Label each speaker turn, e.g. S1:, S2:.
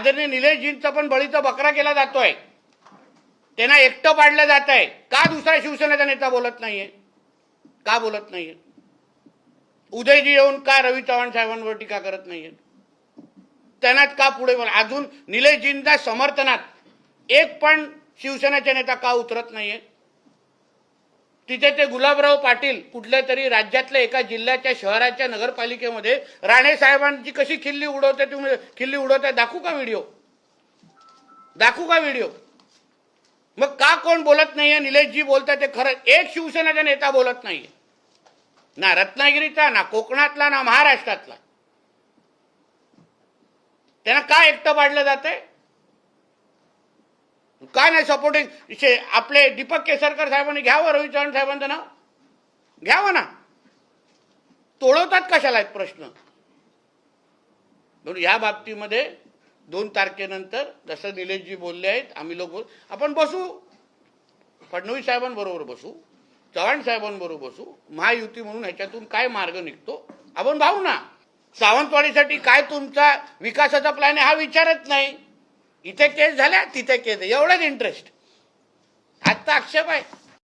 S1: आदरणीय निलेशजींचा पण बळीचा बकरा केला जातोय. त्यांना एकटं पाडलं जात आहे का दुसरा शिवसेनेचा नेता बोलत नाहीये? का बोलत नाहीये? उदयजी येऊन का रवी चव्हाण साहेबांवर टीका करत नाहीये? त्यांनाच का पुढे अजून निलेशजींच्या समर्थनात एक पण शिवसेनेचे नेता का उतरत नाहीये? तिथे ते गुलाबराव पाटील कुठल्या तरी राज्यातल्या एका जिल्ह्याच्या शहराच्या नगरपालिकेमध्ये राणे साहेबांची कशी खिल्ली उडवते तुम्ही खिल्ली उडवताय? दाखवू का व्हिडिओ? दाखवू का व्हिडिओ? मग का कोण बोलत नाहीये? निलेशजी बोलतात ते खरं. एक शिवसेनेचा नेता बोलत नाहीये. ना रत्नागिरीचा ना कोकणातला ना महाराष्ट्रातला. त्यांना का एकटं पाडलं जातंय? का नाही सपोर्टिंग आपले दीपक केसरकर साहेबांनी घ्यावं रवी चव्हाण साहेबांचं नाव? घ्यावं ना. तोडवतात कशाला आहेत प्रश्न? म्हणून या बाबतीमध्ये दोन तारखेनंतर जसं निलेशजी बोलले आहेत आम्ही लोक आपण बसू. फडणवीस साहेबांबरोबर बसू. चव्हाण साहेबांबरोबर बसू. महायुती म्हणून ह्याच्यातून काय मार्ग निघतो आपण भाऊ ना. सावंतवाडीसाठी काय तुमचा विकासाचा प्लॅन आहे हा विचारत नाही. इथे केस झाल्या तिथे केस. एवढाच इंटरेस्ट आत्ता आक्षेप आहे.